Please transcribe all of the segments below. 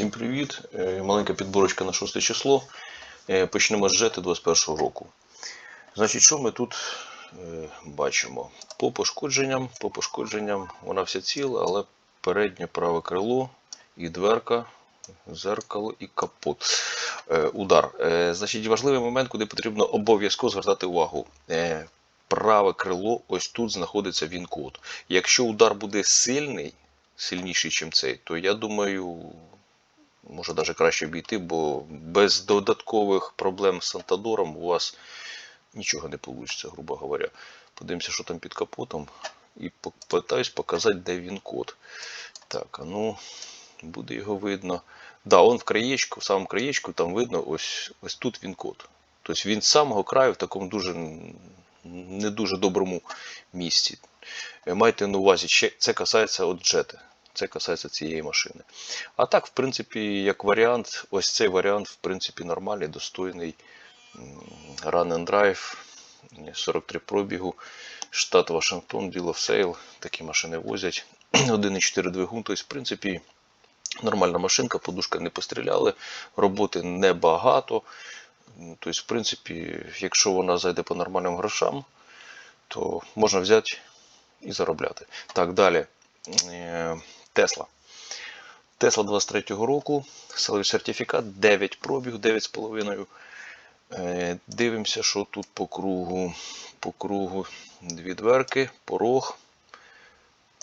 Всім привіт! Е, Маленька підборочка на 6 число. Е, Почнемо з жети 21 року. Значить, що ми тут е, бачимо? По пошкодженням, по пошкодженням вона вся ціла, але переднє праве крило і дверка, зеркало і капот. Удар. Значить, важливий момент, куди потрібно обов'язково звертати увагу. Праве крило, ось тут знаходиться він-код. Якщо удар буде сильний, сильніший, ніж цей, то я думаю, може навіть краще обійти, бо без додаткових проблем з Сантадором у вас нічого не вийде, грубо говоря. Подивимося, що там під капотом, і попитаюсь показати, де він код. Так, а ну, буде його видно. Да, он в краєчку, в самому краєчку там видно, ось, ось тут він код. Тобто він з самого краю в такому дуже не дуже доброму місці. Е, Майте на увазі, це касається от джети. Це касається цієї машини. А так, в принципі, як варіант, ось цей варіант, в принципі, нормальний, достойний. Run and Drive, 43 пробігу, штат Вашингтон, Deal of Sale, такі машини возять. 1,4 двигун, тобто, в принципі, нормальна машинка, подушка не постріляли, роботи небагато. Тобто, в принципі, якщо вона зайде по нормальним грошам, то можна взяти і заробляти. Так, далі. Тесла. Тесла 23-го року, силовий сертифікат, 9 пробіг, 9,5. Е, Дивимося, що тут по кругу. По кругу дві дверки, порог.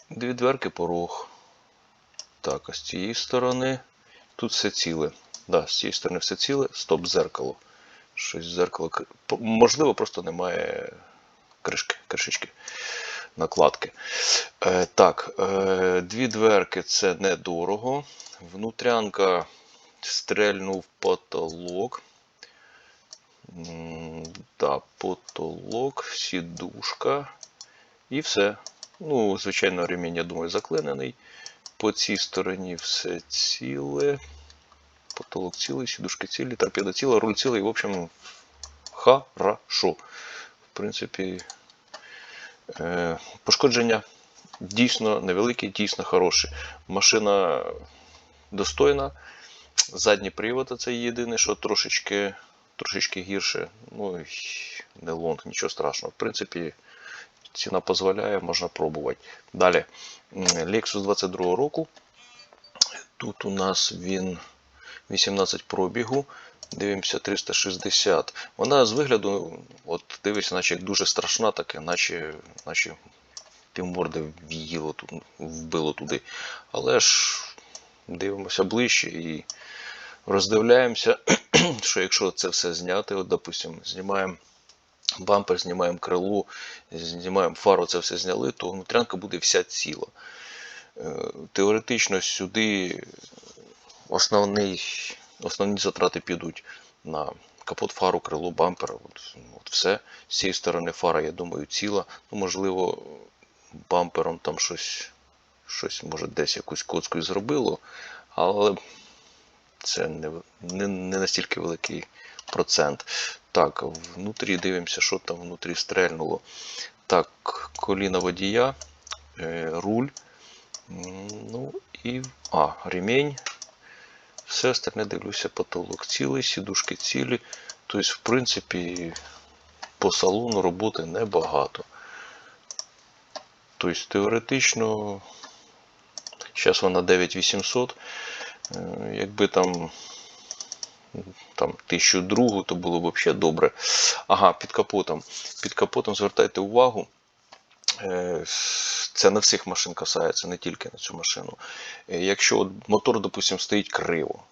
Дві дверки, порог. Так, а з цієї сторони. Тут все ціле. Да, з цієї сторони все ціле. Стоп, зеркало. Щось зеркало. Можливо, просто немає кришки, кришечки, накладки. Е, так, е, дві дверки це недорого. Внутрянка стрельнув потолок. Да, потолок, сідушка і все. Ну, звичайно, ремінь, я думаю, заклинений. По цій стороні все ціле. Потолок цілий, сідушки цілі, торпеда ціла, руль цілий. В общем, хорошо. В принципі, пошкодження дійсно невеликі, дійсно хороші. Машина достойна. Задній привод це єдине, що трошечки, трошечки гірше. Ну, не лонг, нічого страшного. В принципі, ціна дозволяє, можна пробувати. Далі. Lexus 22 року. Тут у нас він 18 пробігу. Дивимося 360. Вона з вигляду, от дивишся, наче дуже страшна, таке, наче, наче півморди в'їло вбило туди. Але ж дивимося ближче і роздивляємося, що якщо це все зняти, от, допустимо, знімаємо бампер, знімаємо крило, знімаємо фару, це все зняли, то внутрянка буде вся ціла. Е, Теоретично сюди основний, основні затрати підуть на капот, фару, крило, бампер. От, от все. З цієї сторони фара, я думаю, ціла. Ну, можливо, бампером там щось, щось може десь якусь коцку і зробило, але це не, не, не настільки великий процент. Так, внутрі дивимося, що там внутрі стрельнуло. Так, коліна водія, е, руль. Ну і. А, ремінь. Все остальне дивлюся, потолок цілий, сідушки цілі. Тобто, в принципі, по салону роботи небагато. Тобто, теоретично, зараз вона 9800. Е, Якби там, там 1002, то було б взагалі добре. Ага, під капотом. Під капотом звертайте увагу. Е, Це на всіх машин касається, не тільки на цю машину. Е, Якщо от мотор, допустимо, стоїть криво,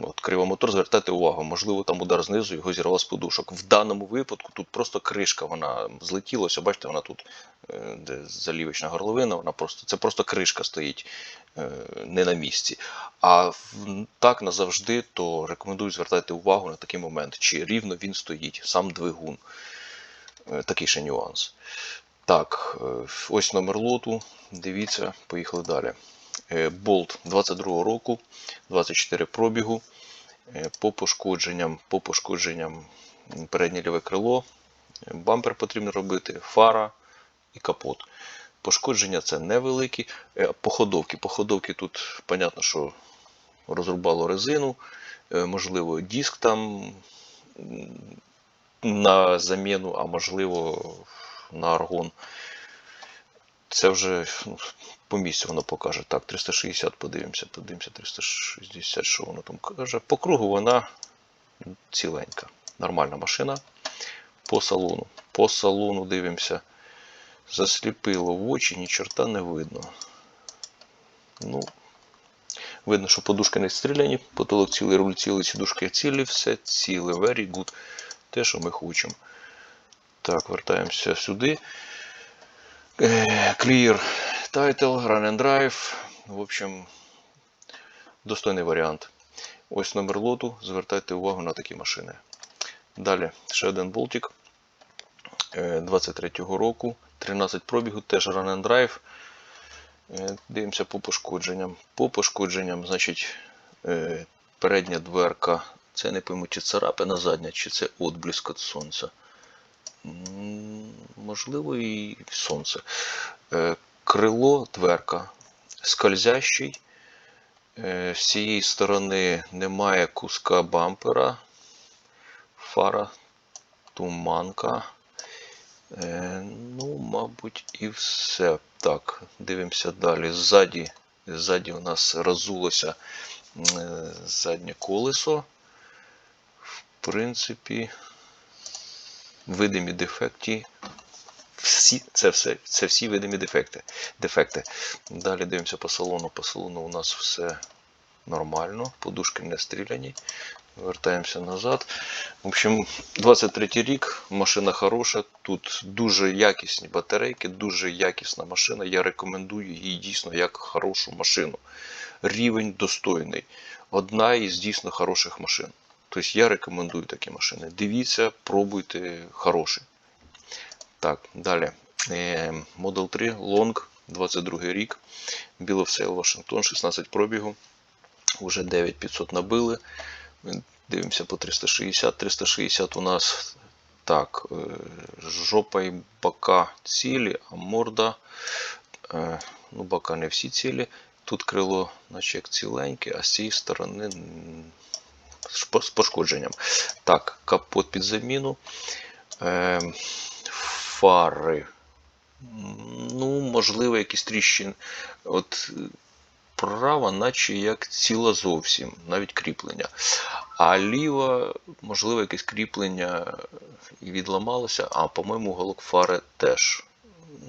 От криво мотор, звертайте увагу, можливо, там удар знизу його зірвало з подушок. В даному випадку тут просто кришка, вона злетіла, ось, бачите, вона тут, е, де залівочна горловина, вона просто, це просто кришка стоїть не на місці. А так назавжди, то рекомендую звертати увагу на такий момент, чи рівно він стоїть, сам двигун. Такий ще нюанс. Так, е, ось номер лоту. Дивіться, поїхали далі. Е, Болт 22 року, 24 пробігу. Е, По пошкодженням, по пошкодженням переднє ліве крило, е, бампер потрібно робити, фара і капот. Пошкодження це невеликі. Е, Походовки. Походовки тут, понятно, що розрубало резину, е, можливо, диск там на заміну, а можливо на аргон. Це вже ну, по місцю воно покаже. Так, 360 подивимося, подивимося, 360, що воно там каже. По кругу вона ціленька. Нормальна машина. По салону. По салону дивимося. Засліпило в очі, ні чорта не видно. Ну, видно, що подушки не стріляні, потолок цілий, руль цілий, сідушки цілі, все ціле. Very good. Те, що ми хочемо. Так, вертаємося сюди. Е, Clear Title, Run and Drive. В общем, достойний варіант. Ось номер лоту. Звертайте увагу на такі машини. Далі, ще один болтик. е, 23-го року. 13 пробігу, теж Run and Drive. Е, Дивимося по пошкодженням. По пошкодженням, значить, е, передня дверка. Це не пойму, чи царапина задня, чи це отблиск від сонця. Можливо, і сонце. Е, Крило, дверка скользящий. Е, З цієї сторони немає куска бампера. Фара, туманка. Е, Ну, мабуть, і все. Так, дивимося далі. Ззаді, ззаді у нас розулося заднє колесо. В принципі, видимі дефекти. Всі, це, все, це всі видимі дефекти, дефекти. Далі дивимося по салону. По салону у нас все нормально, подушки не стріляні. Вертаємося назад. В общем, 23 рік, машина хороша. Тут дуже якісні батарейки, дуже якісна машина. Я рекомендую її дійсно як хорошу машину. Рівень достойний. Одна із дійсно хороших машин. Тобто я рекомендую такі машини. Дивіться, пробуйте хороші. Так, далі. Е, Model 3 Long, 22 рік. Біловсейл, Вашингтон, 16 пробігу. Уже 9500 набили. Дивимося по 360. 360 у нас так, е, жопа і бока цілі, а морда. е, Ну, бока не всі цілі. Тут крило, наче як ціленьке, а з цієї сторони з пошкодженням. Так, капот під заміну. Е, Фари. Ну, можливо, якісь тріщини. От права, наче як ціла зовсім, навіть кріплення. А ліва, можливо, якесь кріплення і відламалося, а, по-моєму, уголок фари теж.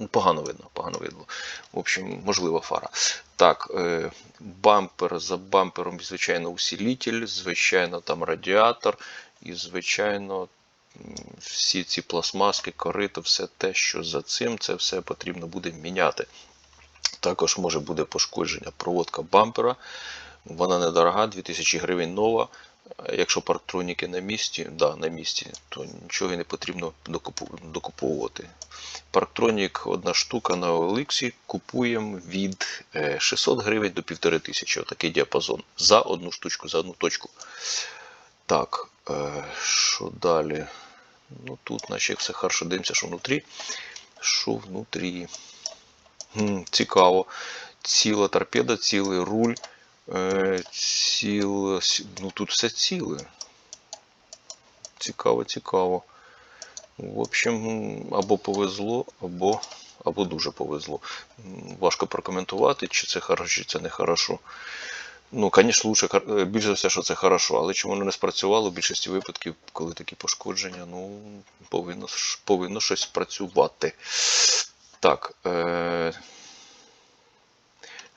Погано видно, погано видно. В общем, можлива фара. Так, е, бампер за бампером, звичайно, усилитель, звичайно, там радіатор, і, звичайно, всі ці пластмаски, корито, все те, що за цим, це все потрібно буде міняти. Також може буде пошкодження проводка бампера. Вона недорога, 2000 гривень нова. Е, Якщо парктроніки на місці, да, на місці, то нічого і не потрібно докуповувати. Парктронік одна штука на OLX купуємо від е, 600 гривень до 1500. Отакий діапазон. За одну штучку, за одну точку. Так, е, що далі? Ну тут, наче все хорошо, дивимося, що внутрі. Що внутрі? Цікаво. Ціла торпеда, цілий руль. Е, ціл... Ну тут все ціле. Цікаво, цікаво. В общем, або повезло, або, або дуже повезло. Важко прокоментувати, чи це хорошо, чи це не хорошо. Ну, звісно, лучше, е, більше за все, що це хорошо, але чому воно не спрацювало в більшості випадків, коли такі пошкодження, ну, повинно, повинно щось працювати. Так. Е...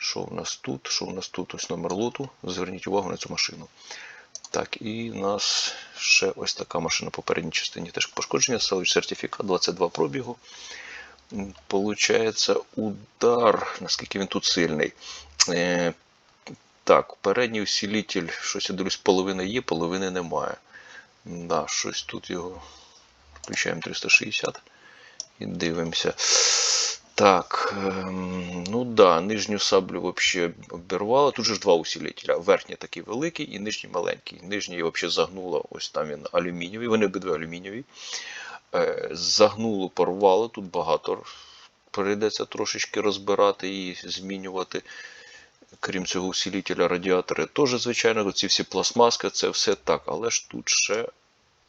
Що в нас тут? Що в нас тут? Ось номер лоту. Зверніть увагу на цю машину. Так, і у нас ще ось така машина по передній частині теж пошкодження. Селич сертифікат 22 пробігу. Получається удар, наскільки він тут сильний. Е, так, передній усилитель, щось я дивлюсь, половина є, половини немає. Да, щось тут його. Включаємо 360 і дивимося. Так, ем, ну да, нижню саблю вообще обірвало. Тут же ж два усилителя. Верхній такий великий і нижній маленький. Нижній вообще загнуло, ось там він алюмінієвий, вони обидва алюмінієві. Е, загнуло, порвало, тут багато прийдеться трошечки розбирати і змінювати. Крім цього усилителя радіатори теж, звичайно, ці всі пластмаски, це все так. Але ж тут ще.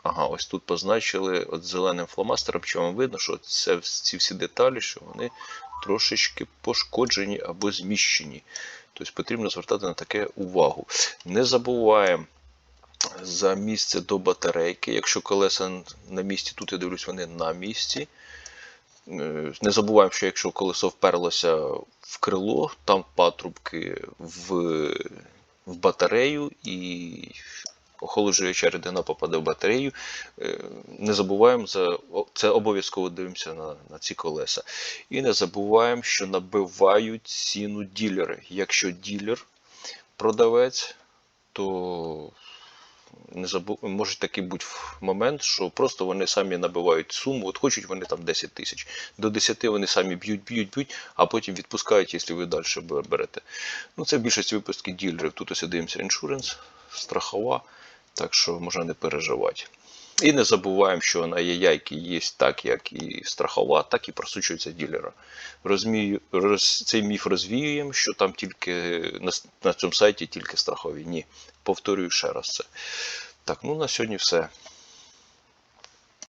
Ага, ось тут позначили от зеленим фломастером, вам видно, що це, ці всі деталі, що вони трошечки пошкоджені або зміщені. Тобто потрібно звертати на таке увагу. Не забуваємо за місце до батарейки. Якщо колеса на місці, тут я дивлюсь, вони на місці. Е, Не забуваємо, що якщо колесо вперлося в крило, там патрубки в, в батарею і охолоджуюча рідина попаде в батарею. Е, Не забуваємо за це обов'язково дивимося на, на ці колеса. І не забуваємо, що набивають ціну ділери. Якщо ділер продавець, то не забу... може такий бути момент, що просто вони самі набивають суму, от хочуть вони там 10 тисяч. До 10 вони самі б'ють, б'ють, б'ють, а потім відпускають, якщо ви далі берете. Ну, це в більшості випадків ділерів. Тут ось дивимося іншуренс, страхова, так що можна не переживати. І не забуваємо, що на яйки є так, як і страхова, так і просучується ділера. Розмію, роз, цей міф розвіюємо, що там тільки на, на цьому сайті тільки страхові. Ні. Повторюю ще раз це. Так, ну на сьогодні все.